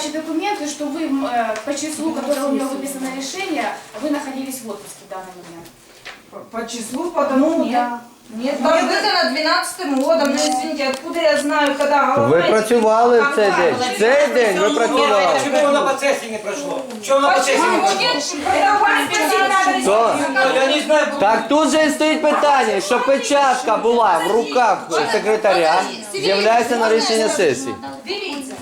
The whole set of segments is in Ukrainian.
подтверждающие документы, что вы м, э, по числу, которого у него выписано решение, вы находились в отпуске в данный момент. По- По числу, потому Ну, нет. да. Нет, там выдано 12 годом, ну извините, откуда я знаю, когда Ви головная працювали в цей компания. день. В цей день ви працювали. Чому воно по сесії не пройшло? Чому воно по сесії не Почему пройшло? нет? Когда у вас просить То- Ну, Я не знаю, Так тут же і стоїть питання, що печатка була в руках секретаря, з'являється на рішення сесії. Дивіться,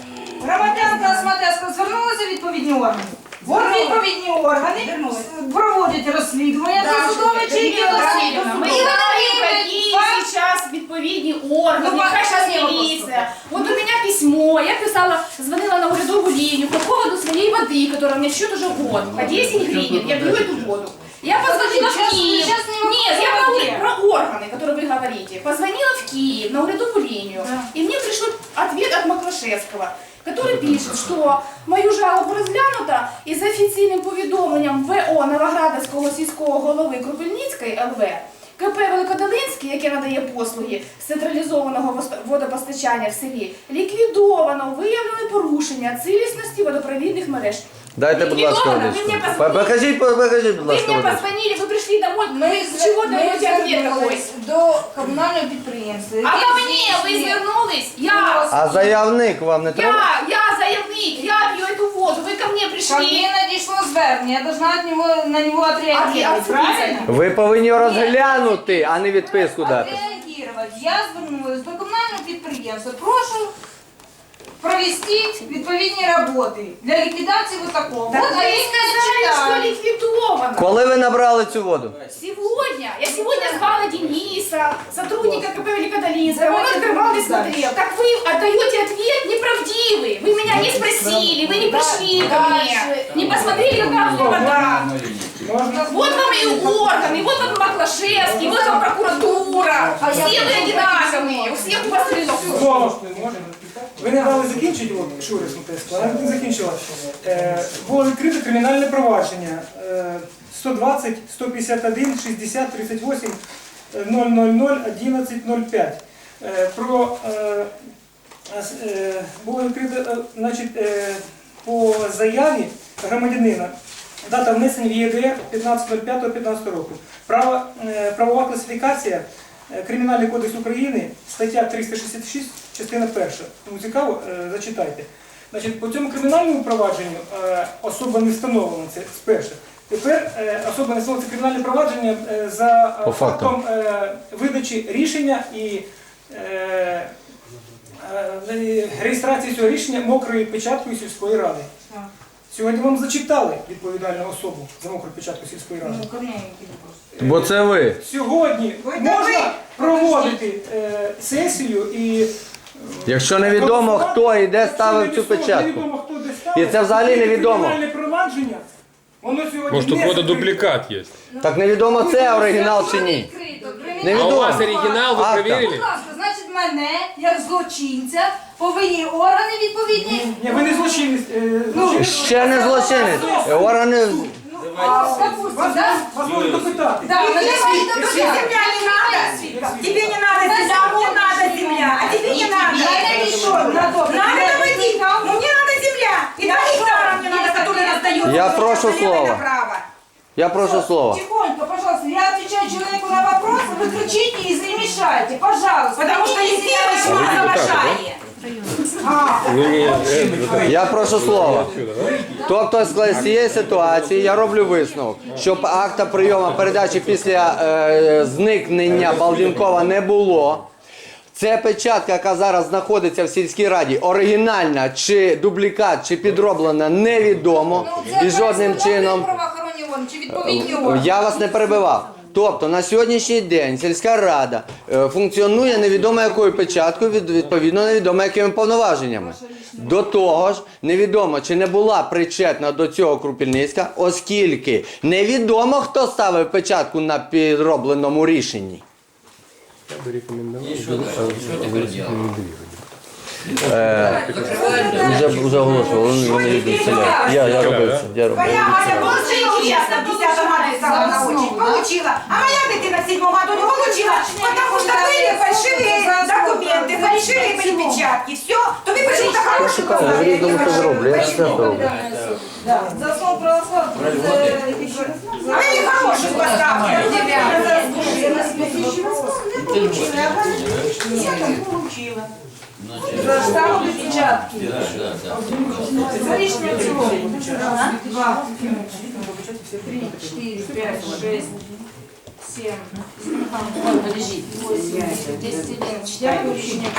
громадянка Осматеска звернулася в відповідні органи. От відповідні органи проводять розслідування, це судове чи які Васильевна, мы І знаем, вони какие факт сейчас відповідні органи, Ну, яка факт сейчас не милиция. Вот у меня письмо, я писала, звонила на урядовую линию по поводу своей воды, которая у меня счет уже год, по 10 гривен, я пью эту воду. Я позвонила в Сейчас- Киев. сейчас не вопрос Нет, я о про, воде. про органы, которые вы говорите. Позвонила в Киев на урядовую линию, и мне пришел ответ от Маклашевского, который пишет, что мою жалобу розглянуто і за офіційним повідомленням ВО Новоградовського сільського голови Крупельницької ЛВ КП Великодолинський, яке надає послуги з централізованого водопостачання в селі, ліквідовано виявлено порушення цілісності водопровідних мереж. Дайте, будь ласка, Ліквідовано, водичку. ви мені По- позвонили. Покажіть, по- покажіть, будь Вы ласка, мне водичку. позвонили, вы пришли домой, Ми с чего ми даете ответ такой? звернулись до комунального підприємства. А яке ко мне вы здійснює- звернулись? Я, А заявник вам не треба? я, я заявник, я пью эту воду, вы ко мне Ко пришли. мне надійшло звернення, я должна от него, на него отреагировать, Отре- правильно? Ви повинні розглянути, а не відписку дати. Отреагировать. Я звернулась до комунального підприємства. Прошу провести відповідні роботи для ліквідації ось такого. Так От вы я їх сказали, не что читаю. ликвидовано. Коли ви набрали цю воду? Сегодня, я сегодня звала Дениса, сотрудника КП Великодолинска, он Давайте открывал и дальше. смотрел. Так вы отдаете ответ неправдивый. Вы меня не спросили, вы не пришли ко мне, не посмотрели, какая у меня вода. Вот вам и органы, вот вам Маклашевский, вот вам прокуратура. Все вы одинаковые, у всех у вас лицо. Слово Ви не дали закінчити, от Шурис Мотеська, вона не закінчила. Е, було відкрите кримінальне провадження е, 120 151 60 38 000 11 05. Е, про е, е, було відкрите е, значить, е, по заяві громадянина. Дата внесення в ЄДР 15.05.15 року. Право, правова класифікація Кримінальний кодекс України, стаття 366, частина перша. Тому цікаво, е, зачитайте. Значить, по цьому кримінальному провадженню е, особа не встановлена, це перше. Тепер е, особа не встановлена це кримінальне провадження за По фактом видачі рішення і реєстрації цього рішення мокрою печаткою сільської ради. Сьогодні вам зачитали відповідальну особу за мокру печатку сільської ради. Ну. Бо це ви. Сьогодні можна проводити е, сесію і Якщо невідомо, хто і де ставив цю печатку. Невідомо, хто де ставив. І це взагалі невідомо. Кримінальне провадження, воно сьогодні Может, у не кого-то закрите. дубликат есть? Так невідомо це оригінал чи ні. Відкрито. А у вас оригинал вы Акта. Будь ласка, значить мене, як злочинця, повинні органи відповідні. Ні, ви не злочинець. е, злочинець. Ще не злочинець. Органи А, допустим, да? Вас. Земля не надо. Тебе не надо земля, мне надо земля. А тебе не надо. Я не. Надо наводить. Мне надо земля. И два гектара мне надо, которые раздают. Я прошу слова. Право. Я прошу слова. Тихонько, пожалуйста, я отвечаю человеку на вопрос, вы кричите и не мешайте, пожалуйста. Потому что если себя девочка нормально. Я прошу слова. Тобто з цієї ситуації я роблю висновок, щоб акта прийому передачі після е, зникнення Балдінкова не було. Це печатка, яка зараз знаходиться в сільській раді, оригінальна чи дублікат, чи підроблена, невідомо Ну, і жодним чином. чи відповідні органи. Я вас не перебивав. Тобто на сьогоднішній день сільська рада е, функціонує невідомо якою печаткою, від- відповідно невідомо якими повноваженнями. До того ж, невідомо чи не була причетна до цього Крупільницька, оскільки невідомо хто ставив печатку на підробленому рішенні. Е, вже, вже оголошував, вони, вони йдуть в селя. Я, я робив це. Я робив. Твоя мать, вот ты сейчас в 10 году стала на очередь. Получила. А моя дитина в 7 году не получила, потому что были фальшивые документы, фальшивые были печатки. Все, то вы почему-то хорошие Я поставили. думаю, що зроблю, я все зроблю. Да, за основу православ. А вы не хороших поставили. За штамп печатки. За рішення. Раз, два, три, чотири, п'ять, шесть, сім. Восемь, десять. Дякую, рішення.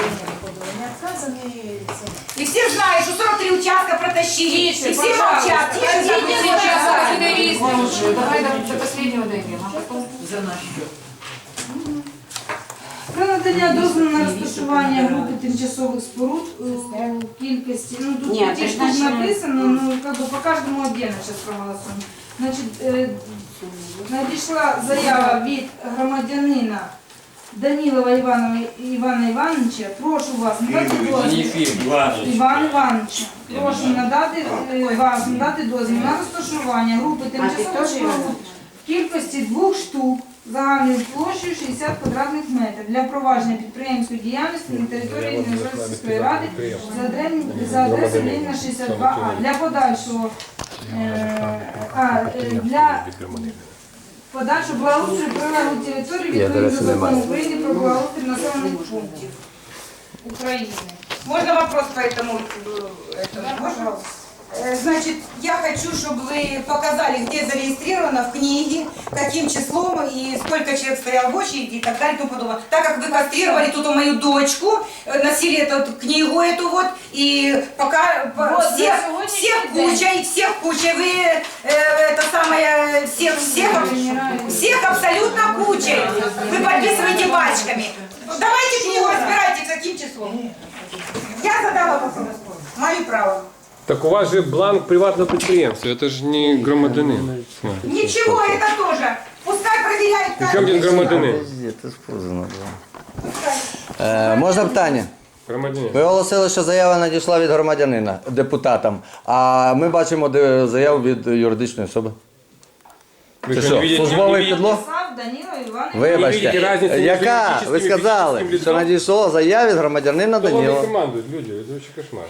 И все знают, что 43 участка протащили. И все молчат. Тише, Тише, Давай до, последнего дойдем, а потом... Про надання дозволу на розташування групи тимчасових споруд е, у кількості, ну тут Ні, ті ж тут написано, ну как бы по кожному отдельно зараз проголосуємо. Значить, е, надійшла заява від громадянина Данілова Івана Івана Івановича. Прошу вас надати дозвіл. Іван Іванович, прошу надати е, вас надати дозвіл на розташування групи тимчасових споруд в кількості двох штук загальною площею 60 квадратних метрів для провадження підприємської діяльності на території Міністерської ради за адресою за адресою Леніна 62А для подальшого е, а, е, для подальшого благоустрою прилеглої території відповідно до закону України про благоустрій населених пунктів України. Можно вопрос по этому? э, этому? Можно? Э, Значит, я хочу, чтобы вы показали, где зарегистрировано в книге, каким числом и сколько человек стоял в очереди и так далее и тому подобное. Так как вы кастрировали тут мою дочку, э, носили эту книгу эту вот, и пока по- Вот, всех, всех день. кучей, всех кучей, вы э, это самое, всех, всех, всех абсолютно кучей. Вы подписываете пачками. Давайте книгу разбирайте, каким числом. Я задала вопрос. Мое право. Так у вас же бланк приватного предприятия, это же не громадянин. Ничего, это тоже. Пускай проверяют Причем здесь каждый. громадянин? Це спозано, Е, можна питання? Громадянин. Ви оголосили, що заява надійшла від громадянина, депутатам, а ми бачимо де заяву від юридичної особи. Вы Це что, що, не видите, не службовий видите? підлог? Писав Даніла Іванович. Ви бачите Вибачте, разницю між яка? юридичним Ви і сказали, фізичним що лицом? надійшло заява від громадянина Кто вами Даніла. командует, люди? Это вообще кошмар.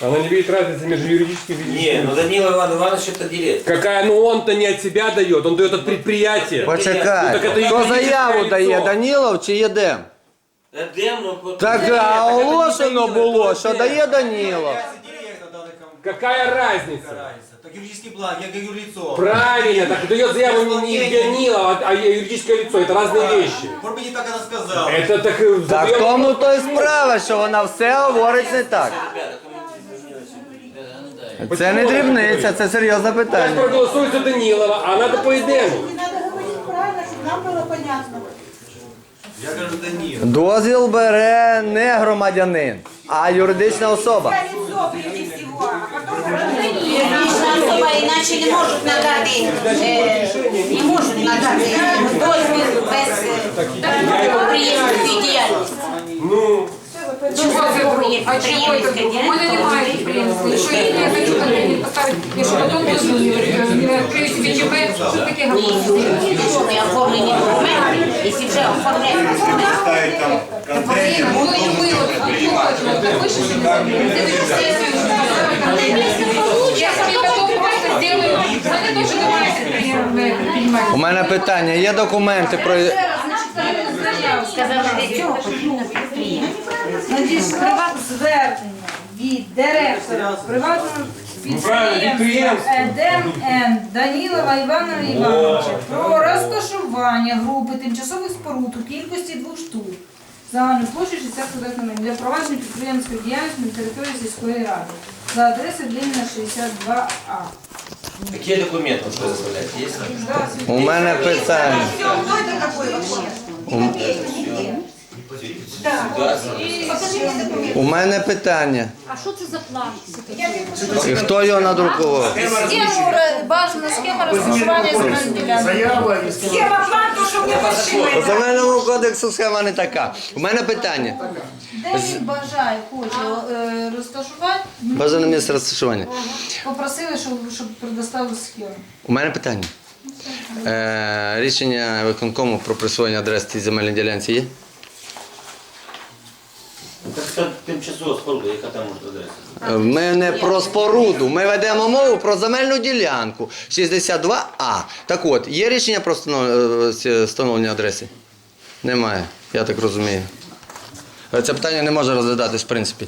Она не видит разницы между юридическим и Не, физическим. ну Данила Иван Иванович это директор. Какая, ну он-то не от себя дает, он дает от предприятия. Ну, так Почекайте, це хто юридичне заяву лицо. дає, Данілов чи єдем? Эдем, ну... вот- Так Нет, а так это не оголошено Данила, було, это що Эдем. дає Данілов. Какая разница? Так юридический план, я как юрлицо. Правильно, так дает заяву не, не Данила, а юридическое лицо, это разные вещи. Может быть, не так она сказала. Это так... э, Так в задаём тому вопрос, то й почему? справа, що вона все говорить не так. Це не дрібниця, це серйозне Я питання. проголосую за Данилова, а надо по Эдему. Надо говорить правильно, чтобы нам было понятно. Я говорю, да нет. Дозвіл бере не громадянин, а юридична особа. Лицо прежде всего, а потом Юридична особа іначе не можуть надати, е, не можуть надати дозвіл без е, підприємської діяльності. Ну, Чого це друге А підприємська У мене немає підприємства. Якщо я хочу контейнер поставити, якщо потім відкрию собі ЧП, що таке якщо не оформлені документи, якщо вже оформляють документи, Ставить там контейнер. і от тут напишеш, що я собі потім просто зроблю. У мене теж немає підприємства. У мене питання: є документи про Сказали, для цього потрібно підприємство. Надійшла звернення від директора приватного підприємства Едем Н. Данілова Івана Івановича про розташування групи тимчасових споруд у кількості двох штук. Загальну площу 60 квадратних метрів для провадження підприємської діяльності на території сільської ради за адресою Леніна 62А. Какие документы он что? Есть? у мене питання. все, кто это такой вообще? У мене питання. А що це за план? І хто його надрукував? Схему, бажана схема розташування земельної ділянки. Схема план, то, что мне По земельному кодексу схема не така. У мене питання. Де він бажає, хоче е, розташувати, Бажане місце розташування. попросили, щоб, щоб предоставили схему. У мене питання. Е, рішення виконкому про присвоєння адреси цій земельній ділянці є? Так це тимчасова споруда, яка там може адреса? Е, Ми не про споруду, ми ведемо мову про земельну ділянку 62А. Так от, є рішення про встанов- е, встановлення адреси? Немає, я так розумію. Е, Це питання не може розглядатись в принципі.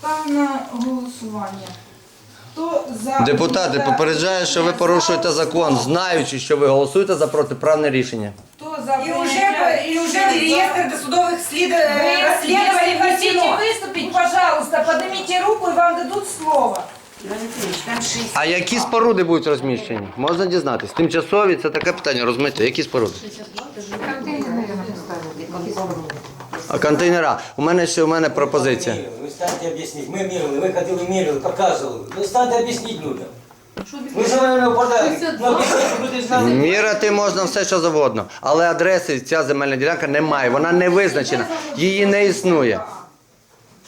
Став на голосування. Хто за Депутати, попереджаю, що ви порушуєте закон, знаючи, що ви голосуєте за протиправне рішення. Хто за уже, уже в реестр досудовых слід... э, расследований Если хотите внесено. выступить, пожалуйста, поднимите руку и вам дадут слово. А які споруди будуть розміщені? Можна дізнатись. Тимчасові це таке питання розмити. Які споруди? А контейнера. У мене ще у мене пропозиція. Вы станьте объяснить. Мы мерили, вы ходили, мерили, показывали. Вы станьте объяснить людям. Ви земельного податку. Ну, люди знали. Міряти можна все, що завгодно. Але адреси ця земельна ділянка немає. Вона не визначена. Її не існує.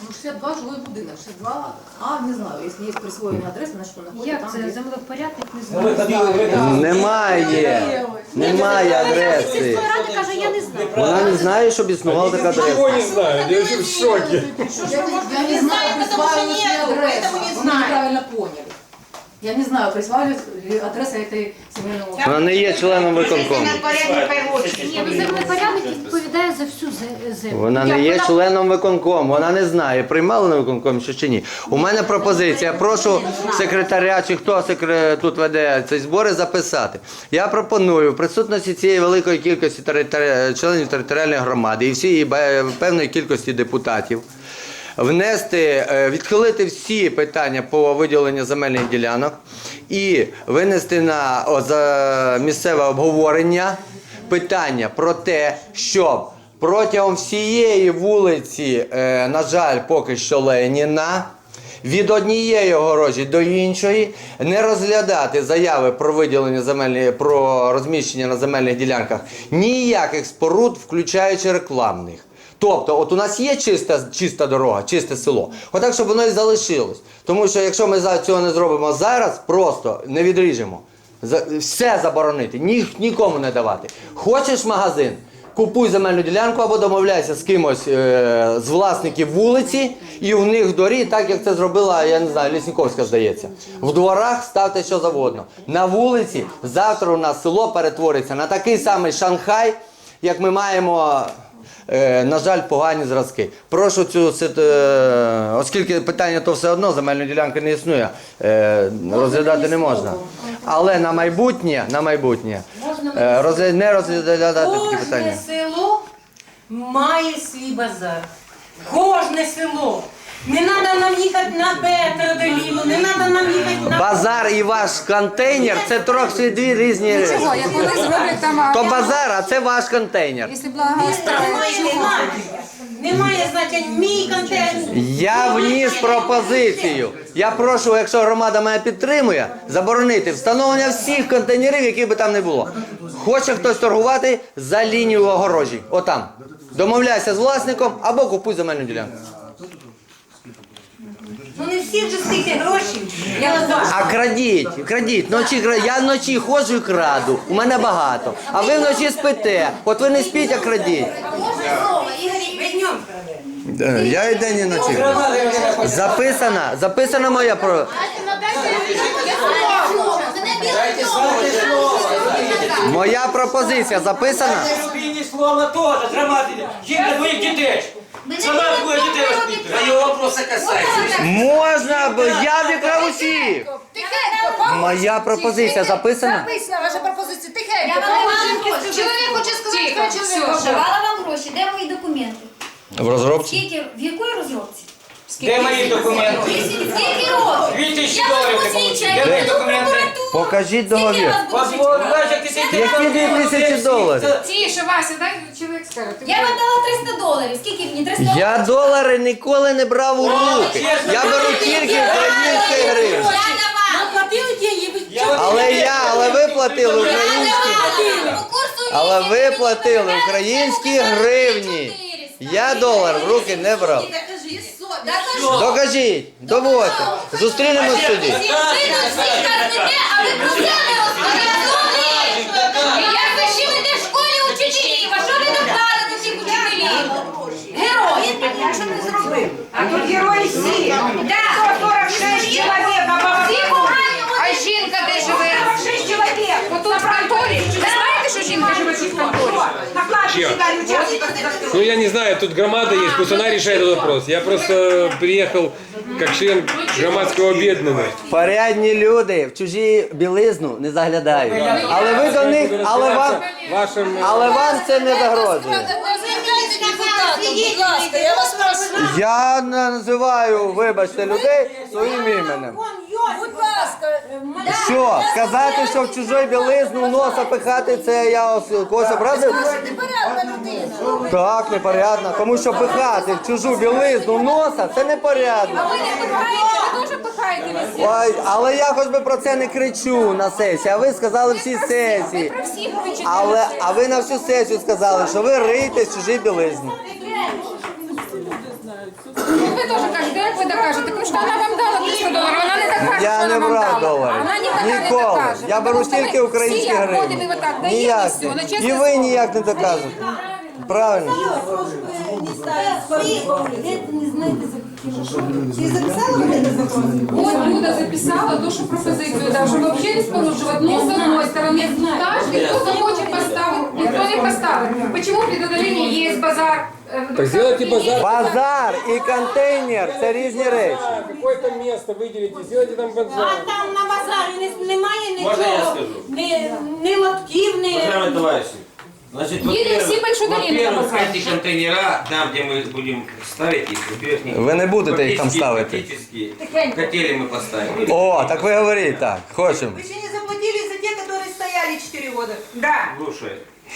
Ну, 62 жилой будинок, 62, а, не знаю, если есть присвоєння адреси, значить вона ходить Як там, це де... землевпорядник не Ну, ходили, ви ходили. Немає. Немає адреси. Сільської ради каже, я не знаю. Вона не знає, щоб існувала така Ничего адреса. не знаю, я вообще в шоке. Я не знаю, присваивалась ли адреса, вы неправильно поняли. Я не знаю, присваивалась ли адреса этой земельного Вона не є членом виконкому. Ні, ну землевпорядник відповідає за всю зе- землю. Вона не є членом виконкому, вона не знає, приймали на виконкомі що чи ні. У мене пропозиція. Прошу секретаря, чи хто секре- тут веде ці збори, записати. Я пропоную в присутності цієї великої кількості територи- членів територіальної громади і всієї певної кількості депутатів. Внести, е, відхилити всі питання по виділенню земельних ділянок і винести на місцеве обговорення питання про те, щоб протягом всієї вулиці, е, на жаль, поки що Леніна, від однієї огорожі до іншої не розглядати заяви про виділення земельні, про розміщення на земельних ділянках ніяких споруд, включаючи рекламних. Тобто, от у нас є чиста, чиста дорога, чисте село. Отак, щоб воно і залишилось. Тому що якщо ми цього не зробимо зараз, просто не відріжемо. Все заборонити, ні, нікому не давати. Хочеш магазин, купуй земельну ділянку або домовляйся з кимось е, з власників вулиці, і у них в дворі, так як це зробила, я не знаю, Лісніковська, здається. В дворах ставте що завгодно. На вулиці завтра у нас село перетвориться на такий самий Шанхай, як ми маємо. Е, на жаль, погані зразки. Прошу цю е, оскільки питання то все одно, земельна ділянка не існує, е, розглядати не можна. Але на майбутнє, на майбутнє не розглядати такі питання. Кожне село має свій базар. Кожне село. Не треба нам їхати на Петродоліну, не треба нам їхати на... Базар і ваш контейнер це трохи дві різні речі. Чого, як вони зроблять там... То базар, а це ваш контейнер. Якщо благоустрою, Немає значення. Мій контент. Я вніс пропозицію. Я прошу, якщо громада мене підтримує, заборонити встановлення всіх контейнерів, яких би там не було. Хоче хтось торгувати за лінію огорожі. Отам. Домовляйся з власником або купуй земельну ділянку. Ну не всі вже стільки грошей. Я бачу. А крадіть, крадіть. Вночі кра- Я вночі ходжу і краду. У мене багато. А ви вночі спите. От ви не спіть, а крадіть. Ви днем Е, Я і день і вночі. Записана, записана моя про. Моя пропозиція записана. Спільні слова теж, громади. Жінка твоїх дітей. Сама твоїх дітей воспитує. Твоего вопроса касается. Можна, бо я викрав усіх. Моя пропозиція записана. Записана ваша пропозиція. Тихенько. Я вам дала гроші. Чоловік хоче сказати, Тихо, що все, чоловік. Давала вам гроші, де мої документи? В розробці. Скільки, в якої розробці? Де мої документи? Скільки років? Дві тисячі Я доларів ти получив. я Де мої документи? Покажіть договір. Позволь, бачиш, як ти сидиш. Які дві тисячі доларів? Тише, Вася, дай чоловік скаже. Ти Я вам дала 300 доларів. Скільки мені? 300 доларів? Я долари ніколи не брав у руки. Я беру тільки українські гривні. Ви чого? Але я, але ви платили українські. По курсу Але ви платили українські гривні. Я долар в руки не брав. Докажіть, доводьте. Зустрінемось в суді. а ви про це не розповідали. Як ви ще веде в школі учителів, а що ви доклали до цих учителів? Герої. Що ти зробив? А тут герої всі. Да. 46 чоловік, а Всі Чья? Ну я не знаю, тут громада есть, пусть она решает этот вопрос. Я просто приехал как член громадского объединения. Порядні люди в чужі білизну не заглядають. Але ви до них, але вам, Вашим... але вам це не. Будь ласка, я вас прошу. Я називаю, вибачте, людей своїм іменем. Що? Сказати, що в чужу білизну носа пихати, це я ос- когось образив? непорядна людина. Так, непорядно. Тому що пихати в чужу білизну носа це непорядно. Ви не пихаєте, ви теж пихаєте везде. Ой, але я хоч би про це не кричу на сесії, а ви сказали всі сесії. Про всіх кричите. Але, а ви на всю сесію сказали, що ви риєте з чужі білизни. Ну, ви теж кажете, як ви докажете? Тому що вона вам дала 300 докаже, Я не брав. Вона ніколи. Я беру Тому що стільки українських гривень. ходите, ви так даєте і Ніяк. ну, І ви ніяк не докажете. Правильно? Ти записала мене на закон? Вот Люда записала то, что пропозицию, да, что вообще не спорушивать, но с одной стороны, каждый, кто захочет поставить, никто не поставит. Почему при Додолине есть базар? э, Так сделайте базар. Базар і контейнер це різні речі. Какое-то место выделите, сделайте там базар. Там на базарі не- немає Можна я нічого. скажу? Ні, ні лотків, ні... Уважаемые товарищи, значит, Едем во-первых, все большой долиной на во-первых, базар. эти контейнера, там, где мы будем ставить их, во-первых, не- Ви не будете їх там фактически- ставити. фактически хотели мы поставить. О, так ви говоріть так, хочемо. Вы еще не заплатили за те, которые стояли 4 года. Да. Слушай,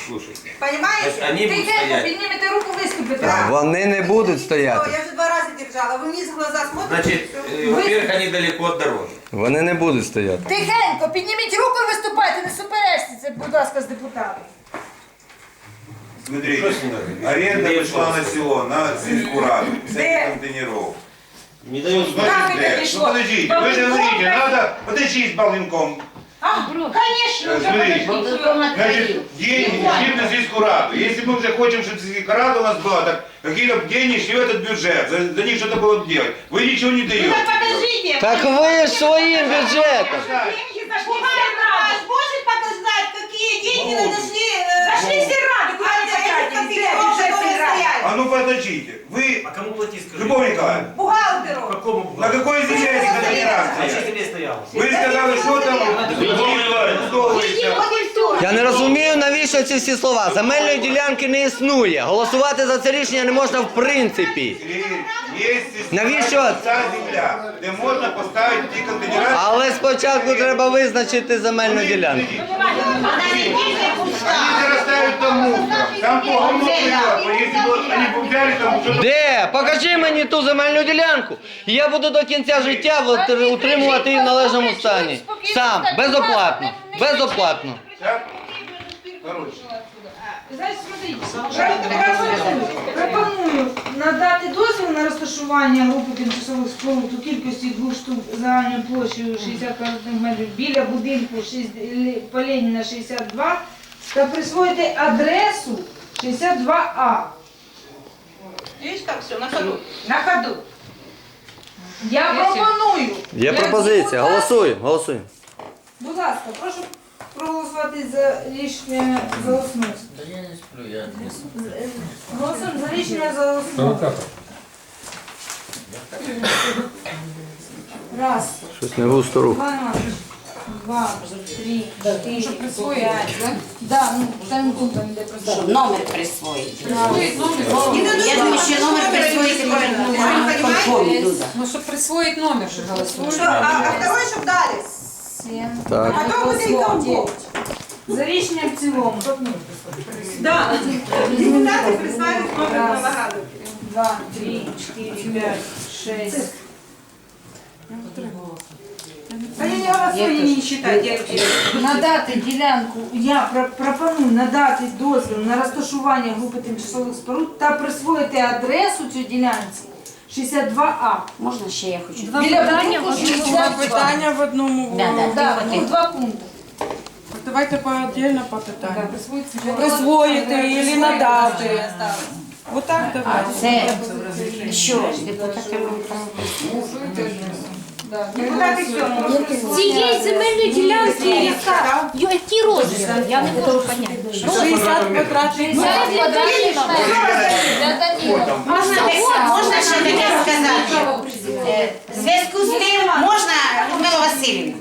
слушай. Понимаете? Значит, они будут Тихенько, стоять. піднімете руку, виступите. Вони не будуть О, стояти. я уже два раза держала. Вы вниз в глаза смотрите? Значит, э, во-первых, они далеко от дороги. Вони не будуть стояти. Тихенько, підніміть руку і виступайте, не суперечте це, будь ласка, з депутатом. Смотрите, Что с ним надо? аренда Где пришла что? на село, на сельскую раду, Где? всяких контейнеров. Не дают Как это Смотрите, пришло? ну подождите, вы же говорите, надо подожди с балынком. А, конечно, Э, уже подождите. значит, деньги шли на сельскую раду. Если мы уже хотим, чтобы сельская рада у нас была, так какие-то деньги шли в этот бюджет, за, за них что-то было делать. Вы ничего не Ну даете. так подождите. Так ви ж своїм бюджетом. Деньги зашли в Сельраду. Может показать, какие деньги надо шли? Зашли в куда они потратили? стояли. А ну подождите, вы, А кому платить, скажи? Любовь Николаевна, Бухгалтеру. Какому на какой земле эти контейнера стоят? тебе стоял? Вы розумію, навіщо ці всі слова. Земельної ділянки не існує. Голосувати за це рішення не можна в принципі. Есть Навіщо? ця земля, де можна поставити ті контейнери. Але спочатку треба визначити земельну ділянку. Они зарастают там мусором. Там по говну плывет. Если бы вот они бы взяли там что-то... Де? Покажи мені ту земельну ділянку. І я буду до кінця життя от- утримувати її в належному стані. Сам, безоплатно. Безоплатно. Так? Смотрите, пропоную надати дозвіл на розташування групи тимчасових споруд у кількості двох штук загальною площею 60 квадратних метрів біля будинку Лі- 62 та присвоїти адресу 62А. Видишь, как все, на ходу. На ходу. Я пропоную. Є пропозиція. Голосуємо, голосуємо. Будь ласка, прошу проголосувати за рішення за основу. Голосуємо за рішення за основу. Раз, Щось не густо рух. два, два, три, чотири, п'ять. Да, ну, там пунктом йде просто. Номер присвоїть. Присвоїть номер. Я думаю, що номер присвоїти перед. Ну, щоб присвоїть номер же голосуємо. Что, а, а второй, чтобы дали? Сім. Так. А то будет и. За рішенням в цілому. Да. Депутаты представили номер на Раз. Два, три, чотири, п'ять, шесть. Они не голосуют. голосование не считать. я вообще- Надати ділянку, я про- пропоную надати дозвіл на розташування групи тимчасових споруд та присвоїти адресу цій ділянці 62А. Можна ще я хочу? Біля питання, Два питання в одному. Да, да. Да, ну, два пункти. Давайте по отдельно по питанню. Присвоїти Присвоїти или надати. Отак А давайте. це що, депутати мають право? Депутаты все могут. Цієї земельної ділянки, яка, який розмір? Я не можу поняти. 60 квадратних Можна, можна ще таке сказати. Е, В зв'язку з тим, можна, Людмила Васильівна,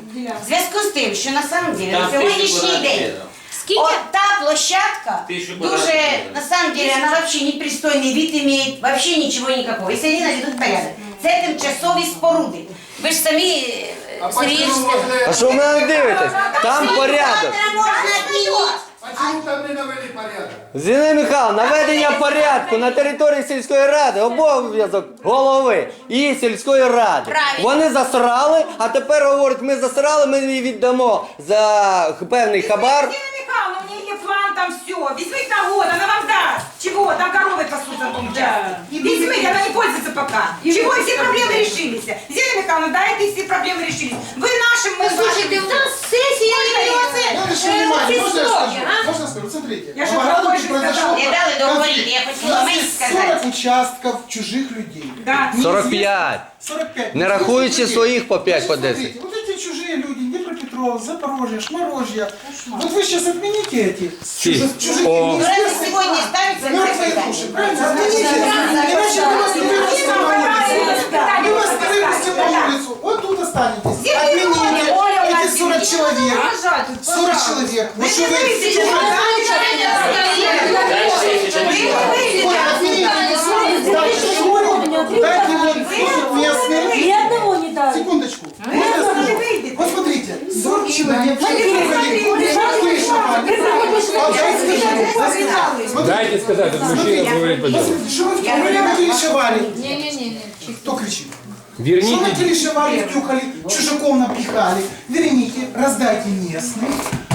в зв'язку з тим, що на самом деле Там на сьогоднішній день Скільки? от та площадка Тысячу дуже, квадратных на самом деле, она вообще непристойный вид имеет, вообще ничего никакого, если они наведут порядок. Це тимчасові споруди. Ви ж самі, е, ж сказали. А що ви мене дивитесь? Там порядок. Завтра можна відмінити. Зіна Михайловна, наведення порядку на території сільської ради обов'язок голови і сільської ради. Правильно. Вони засрали, а тепер говорять, ми засрали, ми її віддамо за певний хабар. Елена Михайловна, у есть план там все. Візьміть на год, она вам даст. Чего? Там коровы пасутся в том участке. Візьміть, она не пользуется пока. Чего? Все проблемы решились. Елена Михайловна, да, эти все проблемы решились. Вы нашим, мы Слушайте, у нас сесія Я обращаю внимание, можно я скажу? Можно я скажу? Смотрите, Я же в Богдановке больше произошел сказала. Не дали договорити, конфликт. я У хотіла нас менше есть сказати. 40 участков чужих людей. Да. 45. 45. Не рахуючи своїх по 5 по 10. Смотрите, вот эти чужие люди, Днепропетров, Запорожье, Шморожье, вот вы сейчас отмените эти чужих, чужих О. Ну, людей. Раз сегодня ставится на Мертвые заседание. души, правильно? Отмените. Иначе мы вас не выпустим на улицу. Мы вас не выпустим на улицу. Вот тут останетесь. Отмените эти 40 человек. 40 человек. Вот что вы... Вот отмените Дайте сказать, этот мужчина говорит по делу. Что вы в крышевали? Ні-ні-ні. Кто кричит? Что Верните вы крышевали, втюхали, чужаком напихали? Верните, раздайте местным.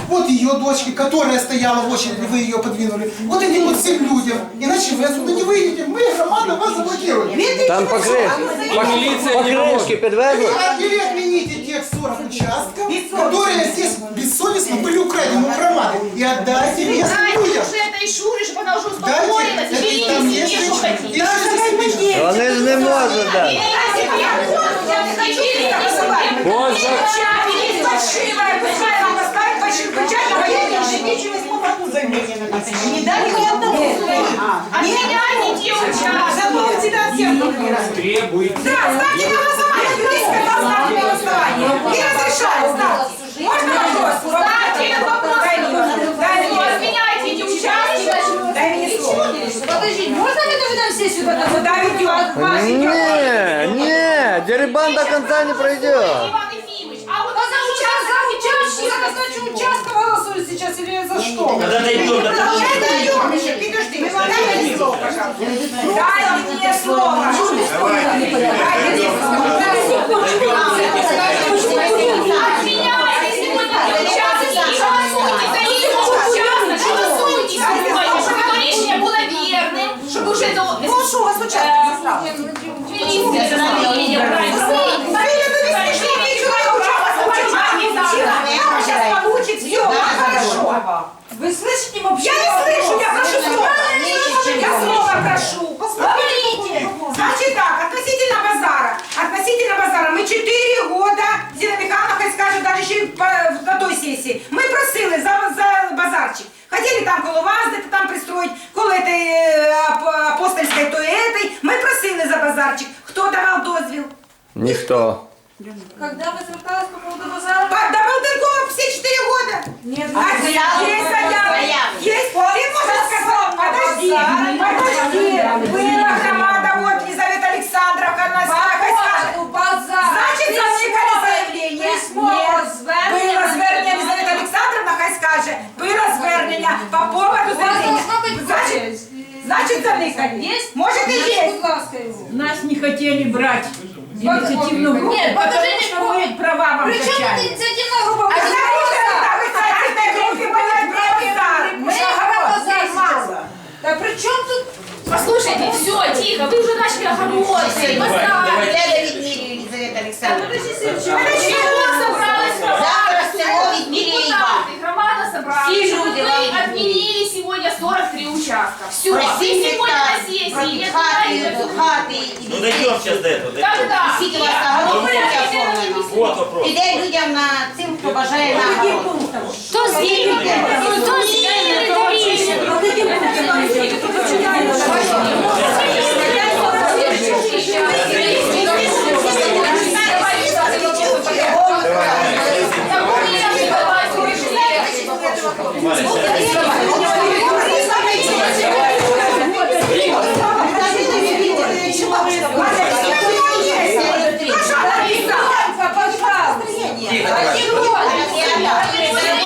Вот ее дочке, которая стояла в очереди, вы ее подвинули. Вот этим вот всем людям. Иначе вы отсюда не выйдете. Мы, громада, вас заблокируем. Там поможет. підвезли. Или отмените тех 40 участков, которые здесь бессовестно были украдены у громады. И отдайте местным людям. этой Шуре, чтобы она уже успокоилась. Берите есть себе, что хотите. Вони ж не можуть дати. За... Фальшивая, пускай вам поставят фальшивую печать, а я ничего не смогу заметить. Не дали ни одного. Отменяйте участки. Зато у тебя всем конкурент. Требует. Да, ставьте на голосование. Юрист сказал, ставьте на голосование. Не разрешаю, ставьте. Можно вопрос? Ставьте вопрос. Дай мне вопрос. Дай мне вопрос. Отменяйте эти участки. Дай мне слово. Подождіть, можна ми доведемо сесію до Куда ведем? Ні, ні, дерибан до конца не пройде. За раздачу участка голосуют сейчас или за что? Когда дойдем до того, даем еще, подожди, дай мне слово, пожалуйста. Дай мне слово. Дай мне слово. Них участок. Голосуйте сегодня, чтобы это решение было хорошо. Вы слышите вообще? Я не слышу, я прошу слова. Я снова прошу. Посмотрите. Значит так, относительно базара. Относительно базара. Мы 4 года, Зина Михайловна хай скаже, даже ще й по- на той сесії. Ми просили за, за базарчик. Хотели там коло вас, де-то там пристроить, коло этой э, ап- апостольской, то и этой. Мы просили за базарчик. Хто давав дозвіл? Ніхто. Когда вы зверталась по поводу базара? До Болдыркова все четыре года. Нет, а есть заявы. Есть Ты можешь сказать, подожди, подожди. Была громада, вот Елизавета Александровна, она скажет. Базар. Значит, завлекали заявление. Нет, было звернення, Елизавета Александровна, хай скаже. Было звернення по поводу заявления. Значит, значит, Может и есть. Нас не хотели брать инициативную группу, Нет, потому подождите, что мы права вам Причем качали. инициативная группа? А знаете, Да при чем тут? Послушайте, все, тихо, вы уже начали огородцы, поставили. Елизавета Александровна. А, Завтра село Ведмиреева. Громада собралась. Все люди Вы отменили сегодня 43 участка. Все, вы сегодня на сессии. Ну дойдем сейчас до этого. дойдем. Да-да-да. Вас на голову Вот вопрос. Піде людям на цим, хто бажає на огород. Хто звільнений? Хто звільнений доріжджі? Давай, Марія, Vai.